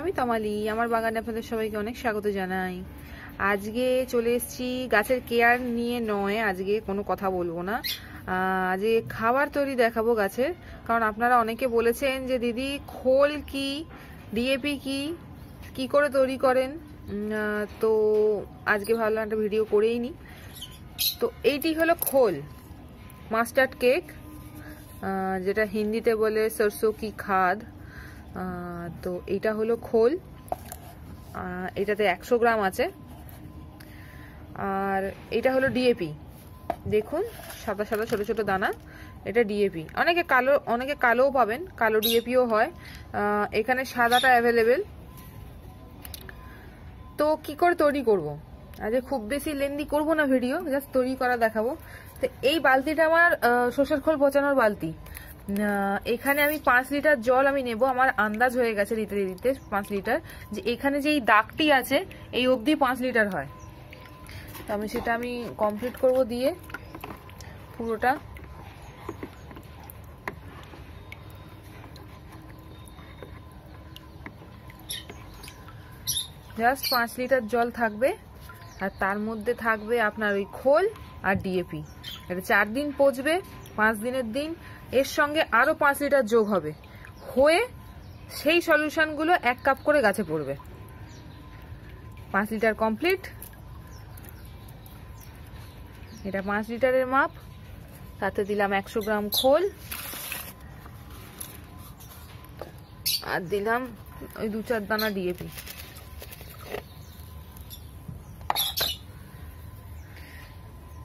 আমি তমালি, আমার বাগানে আপনাদের সবাইকে অনেক স্বাগত জানাই। আজকে চলে এসেছি গাছের কেয়ার নিয়ে নয়, আজকে কোনো কথা বলব না। আজকে খাবার তৈরি দেখাবো গাছের। কারণ আপনারা অনেকে বলেছেন যে, দিদি, খোল কি? ডিএপি কি? কি করে তৈরি করেন? তো আজকে ভাবলাম একটা ভিডিও করেই নি। তো এইটি হলো খোল, মাস্টার্ড কেক। যেটা হিন্দিতে বলে সরষো কি খাদ তো এটা হলো খোল। এটাতে একশো গ্রাম আছে। আর এটা হলো ডিএপি দেখুন, সাদা সাদা, ছোট ছোট দানা। এটা ডিএপি অনেকে কালো, অনেকে কালোও পাবেন, কালো ডিএপিও হয়। এখানে সাদাটা অ্যাভেলেবেল তো কি করে তৈরি করব? আজকে খুব বেশি লেন্দি করব না ভিডিও জাস্ট তৈরি করা দেখাবো। তো এই বালতিটা আমার সর্ষের খোল পচানোর বালতি। এখানে আমি পাঁচ লিটার জল আমি নেব। আমার আন্দাজ হয়ে গেছে দিতে দিতে পাঁচ লিটার। যে এখানে যে এই দাগটি আছে, এই অবধি পাঁচ লিটার হয়। তো আমি সেটা আমি কমপ্লিট করব দিয়ে, পুরোটা। জাস্ট পাঁচ লিটার জল থাকবে, আর তার মধ্যে থাকবে আপনার ওই খোল আর ডিএপি এটা চার দিন পচবে, পাঁচ দিনের দিন। এর সঙ্গে আরও পাঁচ লিটার যোগ হবে। হয়ে সেই সলিউশনগুলো এক কাপ করে গাছে পড়বে। পাঁচ লিটার কমপ্লিট এটা পাঁচ লিটারের মাপ। তাতে দিলাম একশো গ্রাম খোল। আর দিলাম ওই দু চার দানা ডিএপি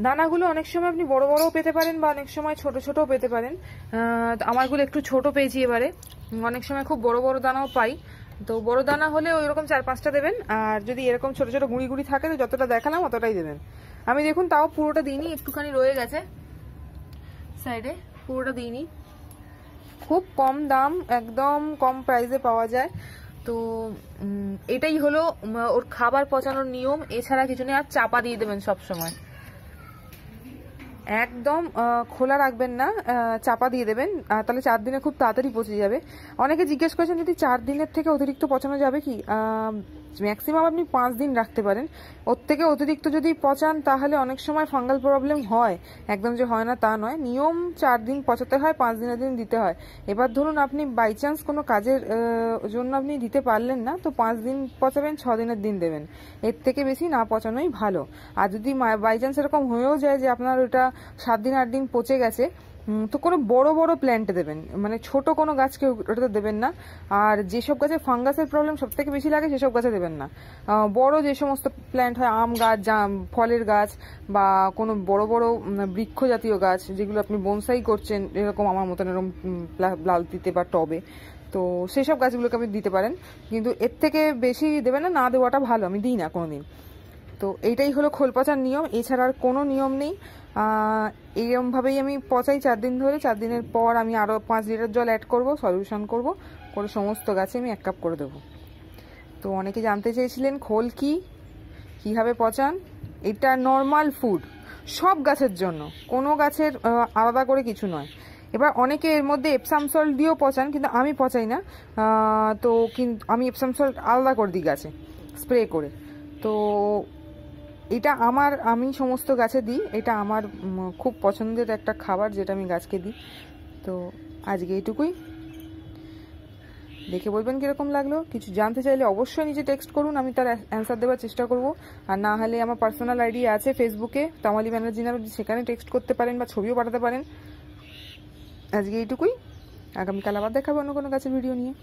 দানাগুলো অনেক সময় আপনি বড় বড়ও পেতে পারেন বা অনেক সময় ছোট ছোটও পেতে পারেন। আমারগুলো একটু ছোট পেয়েছি এবারে। অনেক সময় খুব বড় বড় দানাও পাই। তো বড় দানা হলে ওই রকম চার পাঁচটা দেবেন। আর যদি এরকম ছোট ছোট গুঁড়ি গুঁড়ি থাকে, তো যতটা দেখালাম অতটাই দেবেন। আমি দেখুন তাও পুরোটা দিইনি, একটুখানি রয়ে গেছে সাইডে, পুরোটা দিইনি। খুব কম দাম, একদম কম প্রাইসে পাওয়া যায়। তো এটাই হলো ওর খাবার পচানোর নিয়ম। এছাড়া কিছু নেই, আর চাপা দিয়ে দেবেন সব সময় একদম খোলা রাখবেন না চাপা দিয়ে দেবেন। তাহলে চার দিনে খুব তাড়াতাড়ি পচে যাবে। অনেকে জিজ্ঞেস করেছেন যদি চার দিনের থেকে অতিরিক্ত পচানো যাবে কি? ম্যাক্সিমাম আপনি পাঁচ দিন রাখতে পারেন। ওর থেকে অতিরিক্ত যদি পচান, তাহলে অনেক সময় ফাঙ্গাল প্রবলেম হয়। একদম যে হয় না, তা নয়। নিয়ম চার দিন পচাতে হয়, পাঁচ দিনের দিন দিতে হয়। এবার ধরুন আপনি বাই চান্স কোনো কাজের জন্য আপনি দিতে পারলেন না, তো পাঁচ দিন পচাবেন, ছ দিনের দিন দেবেন। এর থেকে বেশি না পচানোই ভালো। আর যদি বাই চান্স এরকম হয়েও যায় যে আপনার ওটা সাত দিন, আট দিন পচে গেছে তো কোনো বড় বড় প্ল্যান্ট দেবেন। মানে ছোট কোনো গাছকে ওটাতে দেবেন না। আর যেসব গাছে ফাঙ্গাসের প্রবলেম সব থেকে বেশি লাগে, সেসব গাছে দেবেন না। বড় যে সমস্ত প্ল্যান্ট হয়, আম গাছ ফলের গাছ বা কোনো বড় বড় বৃক্ষ জাতীয় গাছ, যেগুলো আপনি বনসাই করছেন, এরকম আমার মতন এরকম বালতিতে বা টবে, তো সেসব গাছগুলোকে আপনি দিতে পারেন। কিন্তু এর থেকে বেশি দেবেন না না দেওয়াটা ভালো, আমি দিই না কোনোদিন। তো এইটাই হলো খোল পচার নিয়ম। এছাড়া আর কোনো নিয়ম নেই। আহ, এইরকমভাবেই আমি পচাই চার দিন ধরে। চার দিনের পর আমি আরও পাঁচ লিটার জল অ্যাড করব সলিউশন করব। করে সমস্ত গাছে আমি এক কাপ করে দেবো। তো অনেকে জানতে চেয়েছিলেন খোল কি? কীভাবে পচান? এটা নর্মাল ফুড সব গাছের জন্য। কোনো গাছের আলাদা করে কিছু নয়। এবার অনেকে এর মধ্যে এপসাম সল্ট দিয়েও পচান কিন্তু আমি পচাই না। তো আমি এপসাম সল্ট আলাদা করে দিই গাছে স্প্রে করে। তো এটা আমার, আমি সমস্ত গাছে দিই, এটা আমার খুব পছন্দের একটা খাবার যেটা আমি গাছকে দিই। তো আজকে এইটুকুই দেখে বলবেন কীরকম লাগল? কিছু জানতে চাইলে অবশ্যই নিজে টেক্সট করুন, আমি তার অ্যান্সার দেওয়ার চেষ্টা করব। আর না হলে আমার পার্সোনাল আইডি আছে ফেসবুকে তামালি ব্যানার্জি নামে, সেখানে টেক্সট করতে পারেন বা ছবিও পাঠাতে পারেন। আজকে এইটুকুই আগামীকাল আবার দেখাবো অন্য কোনো গাছের ভিডিও নিয়ে।